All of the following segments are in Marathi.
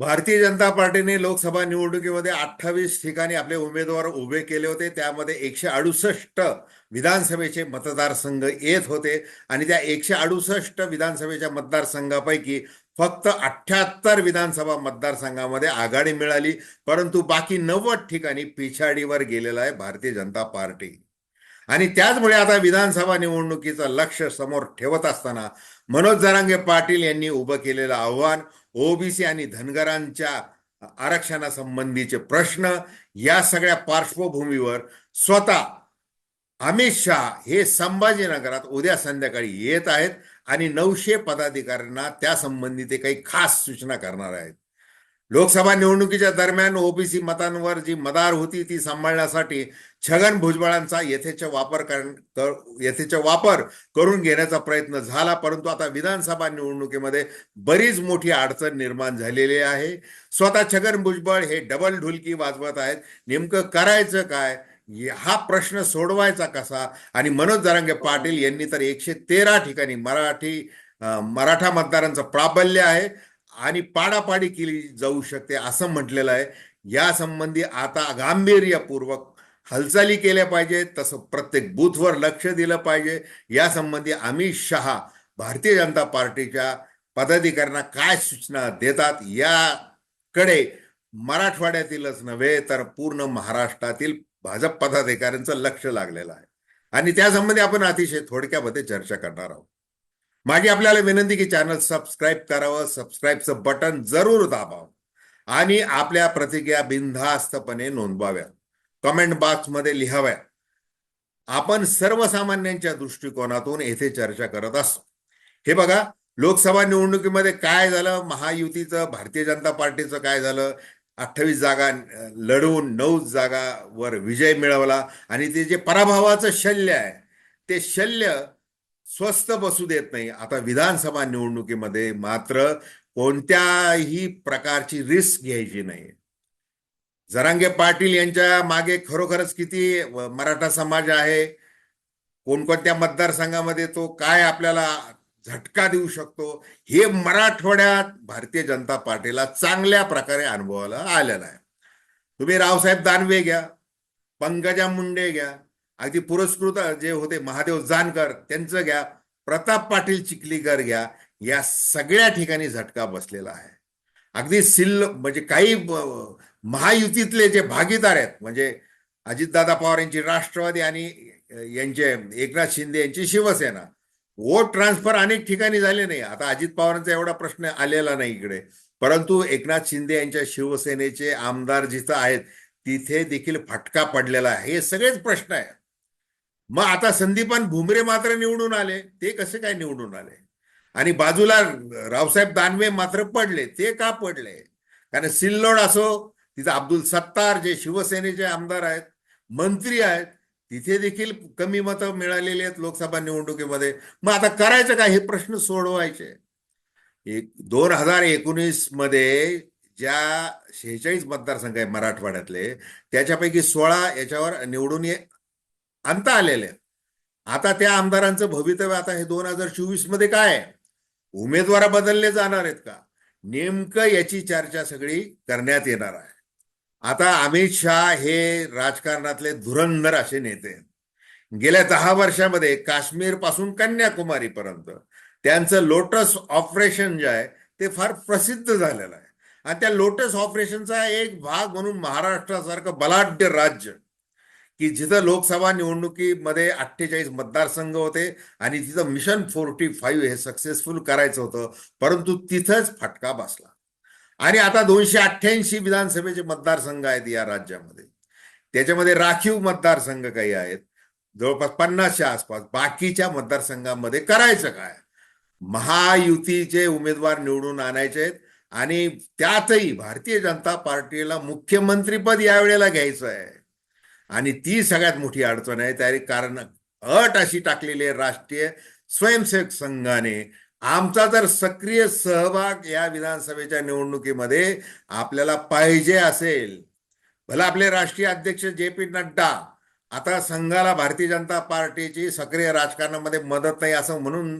भारतीय जनता पार्टीने लोकसभा निवडणुकीमध्ये अठ्ठावीस ठिकाणी आपले उमेदवार उभे केले होते. त्यामध्ये एकशे अडुसष्ट विधानसभेचे मतदारसंघ येत होते आणि त्या एकशे अडुसष्ट विधानसभेच्या मतदारसंघापैकी फक्त अठ्ठ्याहत्तर विधानसभा मतदारसंघामध्ये आघाडी मिळाली. परंतु बाकी नव्वद ठिकाणी पिछाडीवर गेलेला आहे भारतीय जनता पार्टी. आणि त्याचमुळे आता विधानसभा निवडणुकीचं लक्ष समोर ठेवत असताना मनोज जरांगे पाटील यांनी उभं केलेलं आव्हान ओबीसी आणि धनगरांच्या आरक्षणासंबंधीचे प्रश्न या सगळ्या पार्श्वभूमीवर स्वतः अमित शहा हे संभाजीनगरात उद्या संध्याकाळी येत आहेत आणि नऊशे पदाधिकाऱ्यांना त्या संबंधी ते काही खास सूचना करणार आहेत. लोकसभा निवडणुकीच्या दरम्यान ओबीसी मतांवर जी मदार होती ती सांभाळण्यासाठी छगन भुजबळांचा यथेच वापर कर यथेच वापर करून घेण्याचा प्रयत्न झाला परंतु आता विधानसभा निवडणुकीमध्ये बरीच मोठी अडचण निर्माण झालेली आहे. स्वतः छगन भुजबळ हे डबल ढुलकी वाजवत आहेत. नेमकं करायचं काय? हा प्रश्न सोडवायचा कसा? आणि मनोज जरांगे पाटील यांनी तर एकशे तेरा ठिकाणी मराठी मराठा मतदारांचं प्राबल्य आहे आणि पाडापाडी केली जाऊ शकते असं म्हटलेलं आहे. या संबंधी आता गांभीर्यपूर्वक हालचाली केल्या पाहिजेत तसं प्रत्येक बूथवर लक्ष दिलं पाहिजे. या संबंधी अमित शहा भारतीय जनता पार्टीच्या पदाधिकाऱ्यांना काय सूचना देतात याकडे मराठवाड्यातीलच नव्हे तर पूर्ण महाराष्ट्रातील भाजप पदाधिकाऱ्यांचं लक्ष लागलेलं आहे. आणि त्यासंबंधी आपण अतिशय थोडक्यामध्ये चर्चा करणार आहोत. माझी आपल्याला विनंती की चॅनल सबस्क्राईब करावं सबस्क्राईबचं बटन जरूर दाबावं आणि आपल्या प्रतिक्रिया बिनधास्तपणे नोंदवाव्या कमेंट बॉक्समध्ये लिहाव्या. आपण सर्वसामान्यांच्या दृष्टिकोनातून येथे चर्चा करत असतो. हे बघा लोकसभा निवडणुकीमध्ये काय झालं? महायुतीचं भारतीय जनता पार्टीचं काय झालं? अठ्ठावीस जागा लढवून नऊ जागावर विजय मिळवला आणि ते जे पराभवाचं शल्य आहे ते शल्य स्वस्त बसू देत नाही. आता विधानसभा निवडणुकीमध्ये मात्र कोणत्याही प्रकारची रिस्क घ्यायची नाही जरांगे पाटील यांच्या मागे खरोखरच किती मराठा समाज आहे कोणकोणत्या मतदारसंघामध्ये तो काय आपल्याला झटका देऊ शकतो हे मराठवाड्यात भारतीय जनता पार्टीला चांगल्या प्रकारे अनुभवाला आलेला आहे. तुम्ही रावसाहेब दानवे घ्या पंकजा मुंडे घ्या अगदी पुरस्कृत जे होते महादेव जानकर त्यांचं घ्या प्रताप पाटील चिखलीकर घ्या या सगळ्या ठिकाणी झटका बसलेला आहे. अगदी सिल्ल म्हणजे काही महायुतीतले जे भागीदार आहेत म्हणजे अजितदादा पवार यांची राष्ट्रवादी आणि यांचे एकनाथ शिंदे यांची शिवसेना वोट ट्रान्सफर अनेक ठिकाणी झाले नाही. आता अजित पवारांचा एवढा प्रश्न आलेला नाही इकडे. परंतु एकनाथ शिंदे यांच्या शिवसेनेचे आमदार जिथं आहेत तिथे देखील फटका पडलेला आहे. हे सगळेच प्रश्न आहे मग आता संदीपान भुमरे मात्र निवडून आले. ते कसे काय निवडून आले? आणि बाजूला रावसाहेब दानवे मात्र पडले. ते का पडले? कारण सिल्लोड असो तिथं अब्दुल सत्तार जे शिवसेनेचे आमदार आहेत मंत्री आहेत तिथे देखील कमी मतं मिळालेली आहेत लोकसभा निवडणुकीमध्ये. मग आता करायचं काय? हे प्रश्न सोडवायचे. एक दोन हजार एकोणीसमध्ये ज्या शेहेचाळीस मतदारसंघ आहे मराठवाड्यातले त्याच्यापैकी सोळा याच्यावर निवडून ये आणता आलेले आता त्या आमदारांचं भवितव्य आता हे दोन हजार चोवीसमध्ये काय उमेदवार बदलले जाणार आहेत का? नेमकं याची चर्चा सगळी करण्यात येणार आहे. आता अमित शहा हे राजकारणातले धुरंधर असे नेते गेल्या दहा वर्षामध्ये काश्मीरपासून कन्याकुमारीपर्यंत त्यांचं लोटस ऑपरेशन जे आहे ते फार प्रसिद्ध झालेलं आहे. आणि त्या लोटस ऑपरेशनचा एक भाग म्हणून महाराष्ट्रासारखं बलाढ्य राज्य की जिथं लोकसभा निवडणुकीमध्ये अठ्ठेचाळीस मतदारसंघ होते आणि तिथं मिशन फोर्टी फाईव्ह हे सक्सेसफुल करायचं होतं परंतु तिथंच फटका बसला. आणि आता दोनशे अठ्ठ्याऐंशी विधानसभेचे मतदारसंघ आहेत या राज्यामध्ये. त्याच्यामध्ये राखीव मतदारसंघ काही आहेत. जवळपास पन्नासच्या आसपास. बाकीच्या मतदारसंघामध्ये करायचं काय? महायुतीचे उमेदवार निवडून आणायचे आहेत आणि त्यातही भारतीय जनता पार्टीला मुख्यमंत्रीपद यावेळेला घ्यायचं आहे. आणि ती सगळ्यात मोठी अडचण आहे. त्या कारण अट अशी टाकलेली आहे राष्ट्रीय स्वयंसेवक संघाने. आमचा जर सक्रिय सहभाग या विधानसभेच्या निवडणुकीमध्ये आपल्याला पाहिजे असेल भला आपले राष्ट्रीय अध्यक्ष जे पी नड्डा आता संघाला भारतीय जनता पार्टीची सक्रिय राजकारणामध्ये मदत नाही असं म्हणून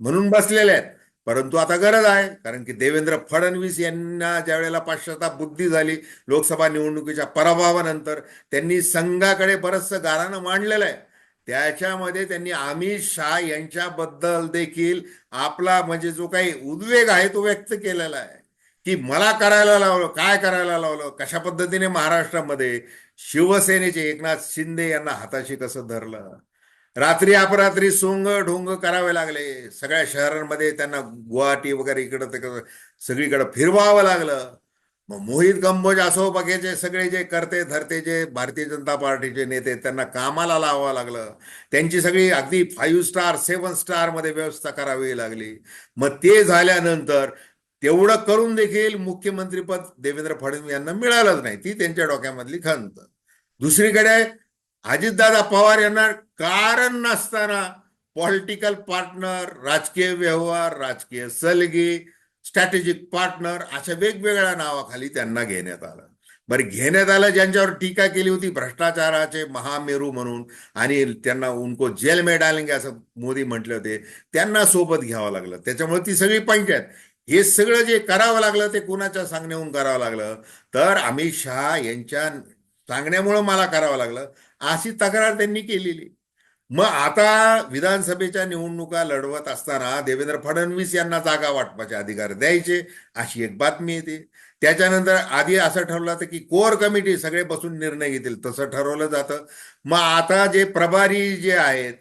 म्हणून बसलेले आहेत. परंतु आता गरज आहे कारण की देवेंद्र फडणवीस यांना ज्या वेळेला पाश्चात्ताप बुद्धी झाली लोकसभा निवडणुकीच्या पराभवानंतर त्यांनी संघाकडे बरंचसं गारानं मांडलेलं आहे. त्याच्यामध्ये त्यांनी अमित शहा यांच्याबद्दल देखील आपला म्हणजे जो काही उद्वेग आहे तो व्यक्त केलेला आहे. की मला करायला लावलं काय करायला लावलं कशा पद्धतीने महाराष्ट्रामध्ये शिवसेनेचे एकनाथ शिंदे यांना हाताशी कसं धरलं? रात्री अपरात्री सोंग ढोंग करावे लागले. सगळ्या शहरांमध्ये त्यांना गुवाहाटी वगैरे इकडं तिकडं सगळीकडे फिरवावं लागलं. मग मोहित कंबोज असो बघेचे सगळे जे करते धरते जे भारतीय जनता पार्टीचे नेते त्यांना कामाला लावावं लागलं. त्यांची सगळी अगदी फाईव्ह स्टार सेवन स्टारमध्ये व्यवस्था करावी लागली. मग ते झाल्यानंतर तेवढं करून देखील मुख्यमंत्रीपद देवेंद्र फडणवीस यांना मिळालंच नाही. ती त्यांच्या डोक्यामधली खंत. दुसरीकडे अजितदादा पवार यांना कारण नसताना पॉलिटिकल पार्टनर राजकीय व्यवहार राजकीय सलगी स्ट्रॅटेजिक पार्टनर अशा वेगवेगळ्या नावाखाली त्यांना घेण्यात आलं. बरं घेण्यात आलं ज्यांच्यावर टीका केली होती भ्रष्टाचाराचे महामेरू म्हणून आणि त्यांना उनको जेल मे डालेंगे असं मोदी म्हटले होते त्यांना सोबत घ्यावं लागलं. त्याच्यामुळे ती सगळी पंचायत हे सगळं जे करावं लागलं ते कुणाच्या सांगण्याहून करावं लागलं? तर अमित शहा यांच्या सांगण्यामुळं मला करावं लागलं. अशी तक्रार त्यांनी केलेली. मग आता विधानसभेच्या निवडणुका लढवत असताना देवेंद्र फडणवीस यांना जागा वाटपाचे अधिकार द्यायचे अशी एक बातमी येते. त्याच्यानंतर आधी असं ठरवलं होतं की कोर कमिटी सगळे बसून निर्णय घेतील तसं ठरवलं जातं. मग आता जे प्रभारी जे आहेत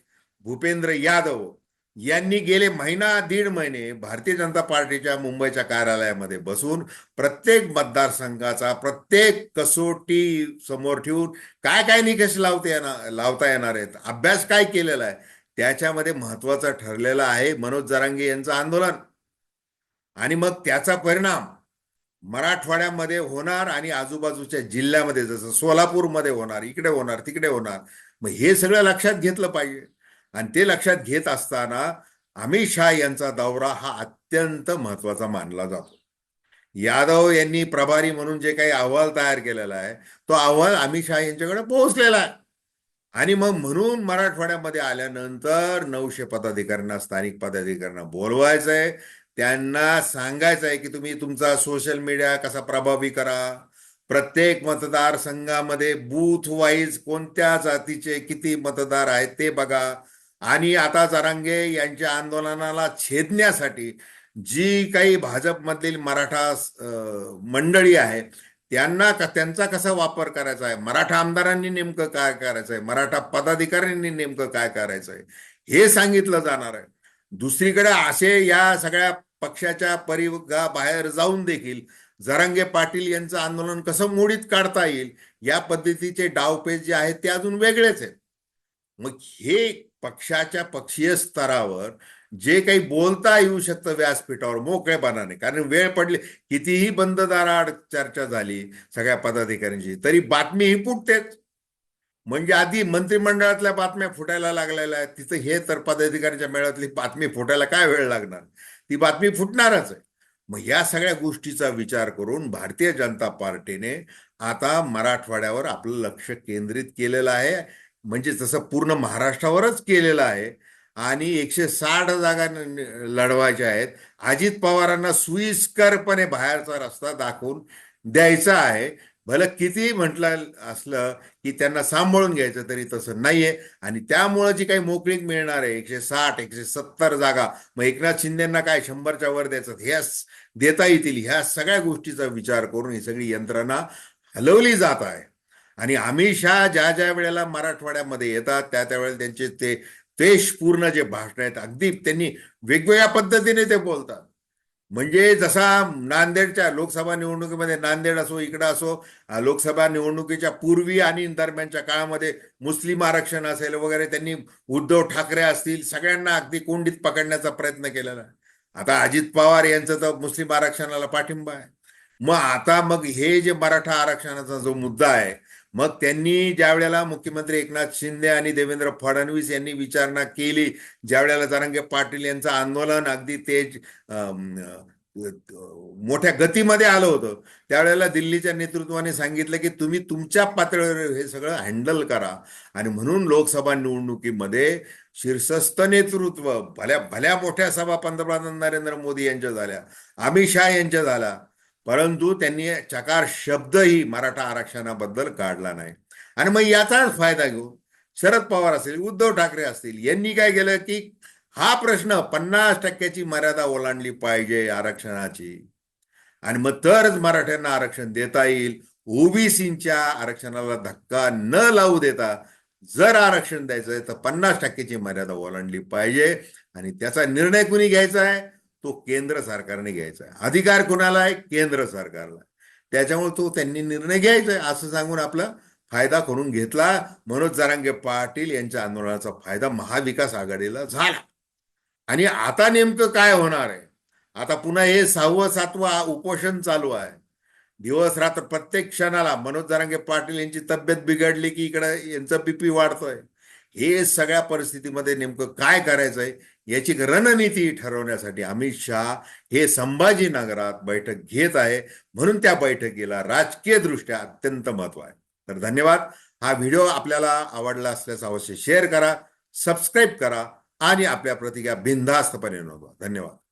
भूपेंद्र यादव यांनी गेले महिना दीड महिने भारतीय जनता पार्टीच्या मुंबईच्या कार्यालयामध्ये बसून प्रत्येक मतदारसंघाचा प्रत्येक कसोटी समोर ठेवून काय काय निकष लावता येणार लावता येणार आहेत अभ्यास काय केलेला आहे त्याच्यामध्ये महत्वाचं ठरलेलं आहे मनोज जरांगे यांचं आंदोलन. आणि मग त्याचा परिणाम मराठवाड्यामध्ये होणार आणि आजूबाजूच्या जिल्ह्यामध्ये जसं सोलापूरमध्ये होणार इकडे होणार तिकडे होणार मग हे सगळं लक्षात घेतलं पाहिजे. आणि ते लक्षात घेत असताना अमित शहा यांचा दौरा हा अत्यंत महत्त्वाचा मानला जातो. यादव यांनी प्रभारी म्हणून जे काही अहवाल तयार केलेला आहे तो अहवाल अमित शहा यांच्याकडे पोहोचलेला आहे. आणि मग म्हणून मराठवाड्यामध्ये आल्यानंतर नऊशे पदाधिकाऱ्यांना स्थानिक पदाधिकाऱ्यांना बोलवायचंय. त्यांना सांगायचं आहे की तुम्ही तुमचा सोशल मीडिया कसा प्रभावी करा. प्रत्येक मतदारसंघामध्ये बूथ वाईज कोणत्या जातीचे किती मतदार आहेत ते बघा. आणि आता जरांगे यांच्या आंदोलनाला छेदण्यासाठी जी काही भाजपमधील मराठा मंडळी आहे त्यांना का त्यांचा कसा वापर करायचा आहे? मराठा आमदारांनी नेमकं काय करायचं आहे? मराठा पदाधिकाऱ्यांनी नेमकं काय करायचं आहे? हे सांगितलं जाणार आहे. दुसरीकडे असे या सगळ्या पक्षाच्या परिगा बाहेर जाऊन देखील जरांगे पाटील यांचं आंदोलन कसं मोडीत काढता येईल? या पद्धतीचे डावपेच जे आहेत ते अजून वेगळेच आहेत. मग हे पक्षाच्या पक्षीय स्तरावर जे काही बोलता येऊ शकतं व्यासपीठावर मोकळेपणाने कारण वेळ पडली कितीही बंद दाराआड चर्चा झाली सगळ्या पदाधिकाऱ्यांची तरी बातमी ही फुटतेच. म्हणजे आधी मंत्रिमंडळातल्या बातम्या फुटायला लागलेल्या आहेत तिथं हे तर पदाधिकाऱ्यांच्या मेळातली बातमी फुटायला काय वेळ लागणार? ती बातमी फुटणारच आहे. मग या सगळ्या गोष्टीचा विचार करून भारतीय जनता पार्टीने आता मराठवाड्यावर आपलं लक्ष केंद्रित केलेलं आहे. म्हणजे तसं पूर्ण महाराष्ट्रावरच केलेलं आहे आणि एकशे साठ जागा लढवायच्या आहेत. अजित पवारांना सुईस्करपणे बाहेरचा रस्ता दाखवून द्यायचा आहे. भलं किती म्हटलं असलं की त्यांना सांभाळून घ्यायचं तरी तसं नाहीये. आणि त्यामुळं जी काही मोकळीक मिळणार आहे एकशे साठ एकशे सत्तर जागा मग एकनाथ शिंदेना काय शंभरच्या वर द्यायचं? ह्या देता येतील. ह्या सगळ्या गोष्टीचा विचार करून ही सगळी यंत्रणा हलवली जात आहे. आणि अमित शहा ज्या ज्या वेळेला मराठवाड्यामध्ये येतात त्या त्यावेळेला त्यांचे ते देशपूर्ण जे भाषण आहेत अगदी त्यांनी वेगवेगळ्या पद्धतीने ते बोलतात. म्हणजे जसा नांदेडच्या लोकसभा निवडणुकीमध्ये नांदेड असो इकडं असो लोकसभा निवडणुकीच्या पूर्वी आणि दरम्यानच्या काळामध्ये मुस्लिम आरक्षण असेल वगैरे त्यांनी उद्धव ठाकरे असतील सगळ्यांना अगदी कोंडीत पकडण्याचा प्रयत्न केलेला. आता अजित पवार यांचं तर मुस्लिम आरक्षणाला पाठिंबा आहे. मग आता मग हे जे मराठा आरक्षणाचा जो मुद्दा आहे मग त्यांनी ज्या वेळेला मुख्यमंत्री एकनाथ शिंदे आणि देवेंद्र फडणवीस यांनी विचारणा केली ज्या वेळेला जरांगे पाटील यांचं आंदोलन अगदी तेज मोठ्या गतीमध्ये आलं होतं त्यावेळेला दिल्लीच्या नेतृत्वाने सांगितलं की तुम्ही तुमच्या पातळीवर हे सगळं हँडल करा आणि म्हणून लोकसभा निवडणुकीमध्ये शीर्षस्थ नेतृत्व भल्या भल्या मोठ्या सभा पंतप्रधान नरेंद्र मोदी यांच्या झाल्या अमित शहा यांच्या झाल्या परंतु त्यांनी चकार शब्दही मराठा आरक्षणाबद्दल काढला नाही. आणि मग याचाच फायदा घेऊन शरद पवार असतील उद्धव ठाकरे असतील यांनी काय केलं की हा प्रश्न पन्नास टक्क्याची मर्यादा ओलांडली पाहिजे आरक्षणाची. आणि मग तरच मराठ्यांना आरक्षण देता येईल. ओबीसीच्या आरक्षणाला धक्का न लावू देता जर आरक्षण द्यायचं आहे तर पन्नास टक्क्याची मर्यादा ओलांडली पाहिजे. आणि त्याचा निर्णय कुणी घ्यायचा आहे? तो केंद्र सरकारने घ्यायचा आहे. अधिकार कुणाला आहे? केंद्र सरकारला. त्याच्यामुळे तो त्यांनी निर्णय घ्यायचा आहे असं सांगून आपला फायदा करून घेतला. मनोज जरांगे पाटील यांच्या आंदोलनाचा फायदा महाविकास आघाडीला झाला. आणि आता नेमकं काय होणार आहे? आता पुन्हा हे सहावं सातवं उपोषण चालू आहे. दिवस रात्र प्रत्येक क्षणाला मनोज जरांगे पाटील यांची तब्येत बिघडली की इकडे यांचं बीपी वाढतोय. हे सगळ्या परिस्थितीमध्ये नेमकं काय करायचंय? याची रणनीती ठरवण्यासाठी अमित शहा हे संभाजीनगरात बैठक घेत आहे. म्हणून त्या बैठकीला राजकीय दृष्ट्या अत्यंत महत्त्व आहे. तर धन्यवाद. हा व्हिडिओ आपल्याला आवडला असल्यास अवश्य शेअर करा सबस्क्राईब करा आणि आपल्या प्रतिक्रिया बिनधास्तपणे नोंदवा. धन्यवाद.